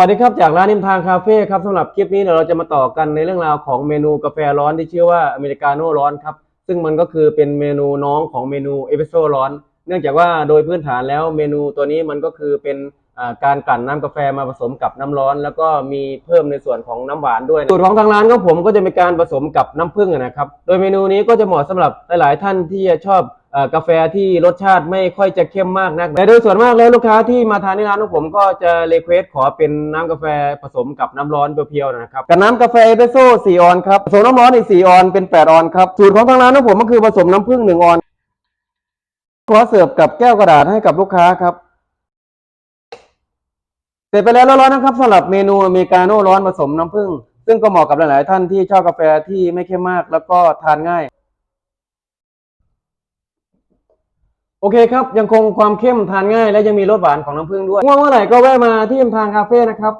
สวัสดีครับจากร้านนิมทางคาเฟ่ครับสำหรับคลิปนี้เดี๋ยวเราจะมาต่อกันในเรื่องราวของเมนูกาแฟร้อนที่ชื่อว่าอเมริกาโน่ร้อนครับซึ่งมันก็คือเป็นเมนูน้องของเมนูเอสเปรสโซ่ร้อน เนื่องจากว่าโดยพื้นฐานแล้วเมนูตัวนี้มันก็คือเป็นการกลั่นน้ำกาแฟมาผสมกับน้ำร้อน แล้วก็มีเพิ่มในส่วนของน้ำหวานด้วยสูตรของทางร้านของผมก็จะมีการผสมกับน้ำผึ้งนะครับโดยเมนูนี้ก็จะเหมาะสำหรับหลาย ๆ ท่านที่ชอบ กาแฟที่รสชาติไม่ค่อยจะเข้มมากนักแต่โดยส่วนมากแล้วลูกค้าที่มาทานที่ร้านของผมก็จะรีเควสขอเป็นน้ำกาแฟผสมกับน้ำร้อนเพียวๆนะครับกับน้ำกาแฟเอสเปรสโซ่4ออนครับผสมน้ำร้อนอีก4ออนเป็น8ออนครับสูตรของทางร้านของผมก็คือผสมน้ำผึ้ง1ออนขอเสิร์ฟกับแก้วกระดาษให้กับลูกค้าครับเสร็จไปแล้วร้อนๆนะครับสำหรับเมนูอเมริกาโน่ร้อนผสมน้ำผึ้งซึ่งก็เหมาะกับหลาย ๆ ท่านที่ชอบกาแฟที่ไม่เข้มมาก แล้วก็ทานง่าย โอเคครับ ยังคงความเข้มทานง่ายและยังมีรสหวานของน้ำผึ้งด้วยง่วงเมื่อไหร่ก็แวะมาที่อิมทางคาเฟ่นะครับ